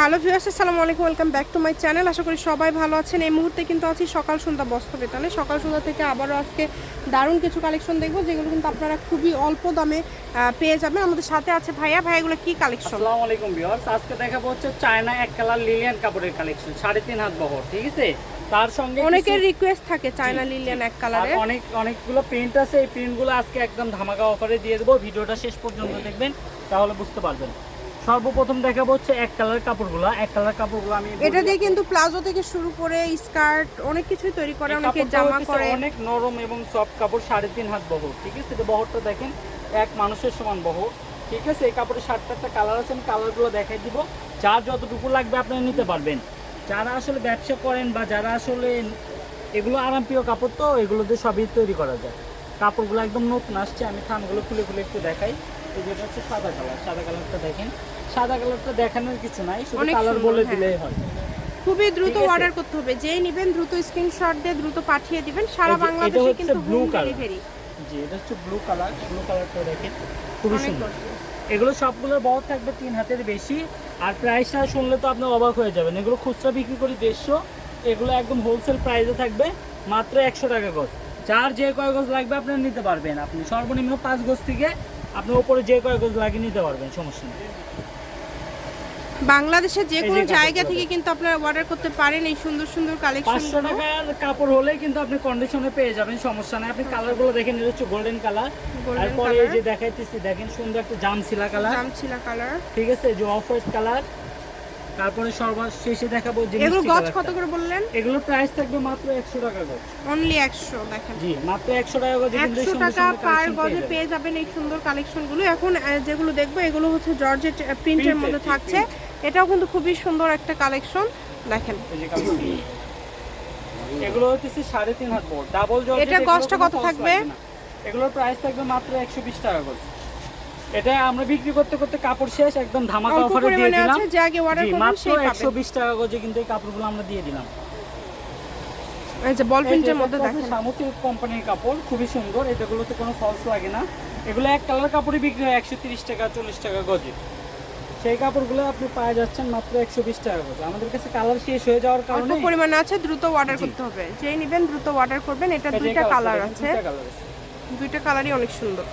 Hello viewers আসসালামু আলাইকুম welcome back to my channel. আশা করি সবাই ভালো আছেন। এই মুহূর্তে কিন্তু আছি সকাল সন্ধ্যা বস্ত্র বেতনে সকাল সন্ধ্যা থেকে আবারও আজকে দারুণ কিছু কালেকশন দেখব যেগুলো কিন্তু আপনারা খুবই অল্প দামে পেয়ে যাবেন। আমাদের সাথে আছে ভাইয়া। ভাইয়াগুলো কি কালেকশন আসসালামু আলাইকুম ভিউয়ার্স। আজকে দেখাবো হচ্ছে চায়না এক কালার লিলিয়ান কাপড়ের কালেকশন সাড়ে তিন হাত বহর ঠিক আছে? তার সঙ্গে অনেকের রিকোয়েস্ট থাকে চায়না লিলিয়ান এক কালারে অনেক অনেকগুলো প্রিন্ট আছে। এই প্রিন্টগুলো আজকে একদম ধামাকা অফারে দিয়ে দেবো। ভিডিওটা শেষ পর্যন্ত দেখবেন তাহলে বুঝতে পারবেন। সর্বপ্রথম দেখাবো হচ্ছে এক কালার কাপড়গুলো। এক কালার কাপড়গুলো আমি এটা দিয়ে কিন্তু প্লাজো থেকে শুরু করে স্কার্ট অনেক কিছুই তৈরি করে অনেকে জামা করে। অনেক নরম এবং সফট কাপড় সাড়ে তিন হাত বহর ঠিক আছে? এটা বহরটা দেখেন এক মানুষের সমান বহর ঠিক আছে? এই কাপড়ের সাতটা একটা কালার আছে আমি কালারগুলো দেখাই দিব। যার যতটুকু লাগবে আপনারা নিতে পারবেন। যারা আসলে ব্যবসা করেন বা যারা আসলে এগুলো আরামপ্রিয় কাপড় তো এগুলো দিয়ে সবই তৈরি করা যায়। কাপড়গুলো একদম নতুন আসছে আমি থানগুলো খুলে খুলে একটু দেখাই। এই যেটা হচ্ছে সাদা কালার সাদা কালারটা দেখেন। সাদা কালারটা দেখানোর কিছু নাই শুধু কালার বলে হ্যাঁ। দিলেই হয়। খুবই দ্রুত অর্ডার করতে হবে। যেই নেবেন দ্রুত স্ক্রিনশট দিয়ে দ্রুত পাঠিয়ে দিবেন। সারা বাংলাদেশে কিন্তু হোম ডেলিভারি জি এটা হচ্ছে ব্লু কালার ব্লু কালারটা দেখেন খুবই সুন্দর। এগুলো সবগুলোর বহর থাকবে তিন হাতের বেশি। আর প্রাইসটা শুনলে তো আপনি অবাক হয়ে যাবেন। এগুলো খুচরা বিক্রি করি দেড়শো। এগুলো একদম হোলসেল প্রাইসে থাকবে মাত্র একশো টাকা গজ। যার যে কয় গজ লাগবে আপনি নিতে পারবেন। আপনি সর্বনিম্ন পাঁচ গজ থেকে আপনার ওপরে যে কয় গজ লাগিয়ে নিতে পারবেন সমস্যা নেই। বাংলাদেশের যে কোনো জায়গা থেকে কিন্তু আপনারা অর্ডার করতে পারেন এই সুন্দর সুন্দর কালেকশন পাঁচশো টাকার কাপড় হলে কিন্তু আপনি কন্ডিশনে পেয়ে যাবেন সমস্যা নেই। আপনি কালারগুলো দেখেন এটা হচ্ছে গোল্ডেন কালার Golden তারপরে এই যে দেখাইতেছি দেখেন সুন্দর একটা জামসিলা কালার জামছিলা কালার ঠিক আছে যে অফ হোয়াইট কালার তারপরে সর্বশেষে দেখাবো যে এগুলো গজ কত করে বললেন? এগুলো প্রাইস থাকবে মাত্র একশো টাকা গজ। অনলি একশো দেখেন। জি মাত্র একশো টাকা গজে কিন্তু এই একশো সুন্দর টাকা পার গজে পেয়ে যাবেন। এই সুন্দর কালেকশনগুলো এখন যেগুলো দেখব এগুলো হচ্ছে জর্জেট প্রিন্টের মধ্যে থাকছে। এটাও কিন্তু খুবই সুন্দর একটা কালেকশন দেখেন। এগুলো হচ্ছে সাড়ে তিন হাত বড় ডাবল জর্জেট এটা কোনো কত থাকবে? এগুলোর প্রাইস থাকবে মাত্র একশো বিশ টাকা গজ এটা আমরা বিক্রি করতে করতে কাপড় শেষ একদম ধামাকা অফারে দিয়ে দিলাম। যে আগে অর্ডার জি মাত্র একশো বিশ টাকা গজে কিন্তু এই কাপড়গুলো আমরা দিয়ে দিলাম। এই যে বল প্রিন্টের মধ্যে দেখেন। সামুদ্রিক কোম্পানির কাপড় খুবই সুন্দর এটাগুলোতে কোনো ফলস লাগে না। এগুলো এক কালার কাপড়ই বিক্রি হয় একশো তিরিশ টাকা চল্লিশ টাকা গজে। সেই কাপড়গুলো আপনি পাওয়া যাচ্ছেন মাত্র একশো বিশ টাকা গজে আমাদের কাছে কালার শেষ হয়ে যাওয়ার অল্প কারণে পরিমাণে আছে দ্রুত অর্ডার করতে হবে। যেই নেবেন দ্রুত অর্ডার করবেন এটা দুইটা কালার আছে। দুইটা কালারই অনেক সুন্দর।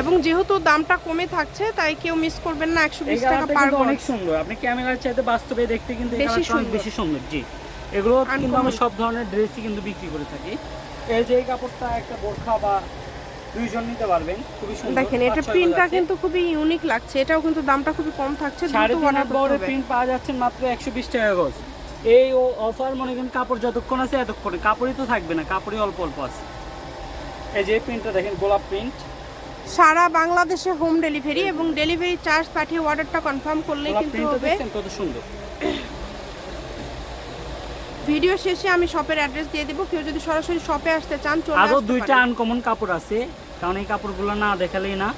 এবং যেহেতু দামটা কমে থাকছে তাই কেউ মিস করবেন না একশো বিশ টাকা পার অনেক সুন্দর। আপনি ক্যামেরার চাইতে বাস্তবে দেখতে কিন্তু বেশি সুন্দর। বেশি সুন্দর জি। এগুলো কিন্তু আমরা সব ধরনের ড্রেসই কিন্তু বিক্রি করে থাকি। এই যে এই কাপড়টা একটা বোরখা বা দুইজন নিতে পারবেন খুবই সুন্দর। দেখেন এটা প্রিন্টটা কিন্তু খুবই ইউনিক লাগছে। এটাও কিন্তু দামটা খুবই কম থাকছে সাড়ে দ্রুত তিন হাত করতে প্রিন্ট পাওয়া যাচ্ছে মাত্র একশো বিশ টাকা গজ। এই অফার মনে করেন কাপড় যতক্ষণ আছে এতক্ষণে। কাপড়ই তো থাকবে না কাপড়ই অল্প অল্প আছে। এই যে প্রিন্টটা দেখেন গোলাপ প্রিন্ট সারা বাংলাদেশে হোম ডেলিভারি এবং ডেলিভারি চার্জ পাঠিয়ে অর্ডারটা কনফার্ম করলে কিন্তু হবে। কত সুন্দর। ভিডিও শেষে আমি শপের অ্যাড্রেস দিয়ে দেবো। কেউ যদি সরাসরি শপে আসতে চান চলে আসতে দুইটা। আনকমন কাপড় আছে। কারণ এই কাপড়গুলো না দেখালেই না।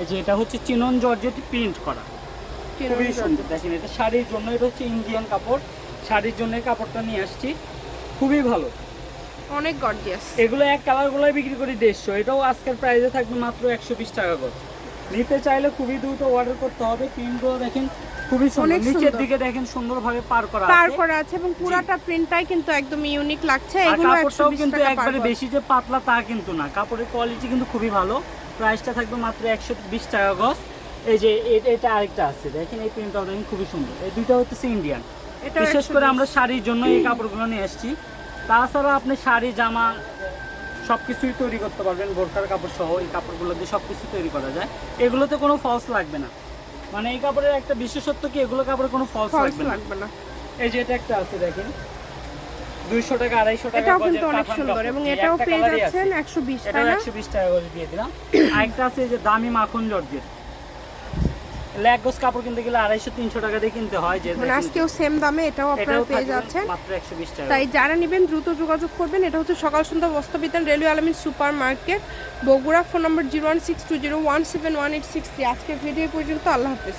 এই যে এটা হচ্ছে চিনন জর্জেট প্রিন্ট করা। খুবই সুন্দর দেখেন এটা শাড়ির জন্য এটা হচ্ছে ইন্ডিয়ান কাপড়। শাড়ির জন্য কাপড়টা নিয়ে আসছি। খুবই ভালো। অনেক গর্জিয়াস এগুলো এক কালারগুলোই বিক্রি করি দেড়শো। এটাও আজকের প্রাইসে থাকবে মাত্র একশো বিশ টাকা করে। নিতে চাইলে খুবই দ্রুত অর্ডার করতে হবে। প্রিন্টগুলো দেখেন খুবই সুন্দর। নিচের দিকে দেখেন সুন্দরভাবে পার করা পার করা আছে এবং পুরাটা প্রিন্টটাই কিন্তু একদম ইউনিক লাগছে। এগুলো একশো কাপড়টাও বিশ কিন্তু একবারে বেশি যে পাতলা তা কিন্তু না। কাপড়ের কোয়ালিটি কিন্তু খুবই ভালো। প্রাইসটা থাকবে মাত্র একশো বিশ টাকা গজ। এই যে এটা আরেকটা আছে। দেখেন এই প্রিন্টটাও দেখেন খুবই সুন্দর। এই দুইটা হচ্ছে ইন্ডিয়ান বিশেষ করে আমরা শাড়ির জন্য এই কাপড়গুলো নিয়ে এসেছি। তাছাড়া আপনি শাড়ি জামা সব কিছুই তৈরি করতে পারবেন বোরকার কাপড় সহ এই কাপড়গুলো দিয়ে সব কিছু তৈরি করা যায়। এগুলোতে কোনো ফলস লাগবে না। মানে এই কাপড়ের একটা বিশেষত্ব কি এগুলো কাপড়ে কোনো ফলস লাগবে না। এই যে এটা একটা আছে দেখেন। দুইশো টাকা আড়াইশো টাকা এটাও গজের কিন্তু অনেক সুন্দর এবং এই এটাও একটা পেয়ে আছে। যাচ্ছেন একশো বিশ তাই একশো বিশ টাকা করে দিয়ে দিলাম। আরেকটা আছে যে দামি মাখন জর্জের লেগ গোস কাপড় কিনতে গেলে আড়াইশো তিনশো টাকা দিয়ে কিনতে হয় যে মানে আজকেও সেম দামে এটাও আপনারা পেয়ে যাচ্ছেন। মাত্র একশো বিশ টাকা। তাই যারা নেবেন দ্রুত যোগাযোগ করবেন। এটা হচ্ছে সকাল সন্ধ্যা বস্ত্রবিতান railway Almin supermarket Bogura phone number zero one six two zero one seven one eight six three. আজকের ভিডিও পর্যন্ত আল্লাহ হাফিজ।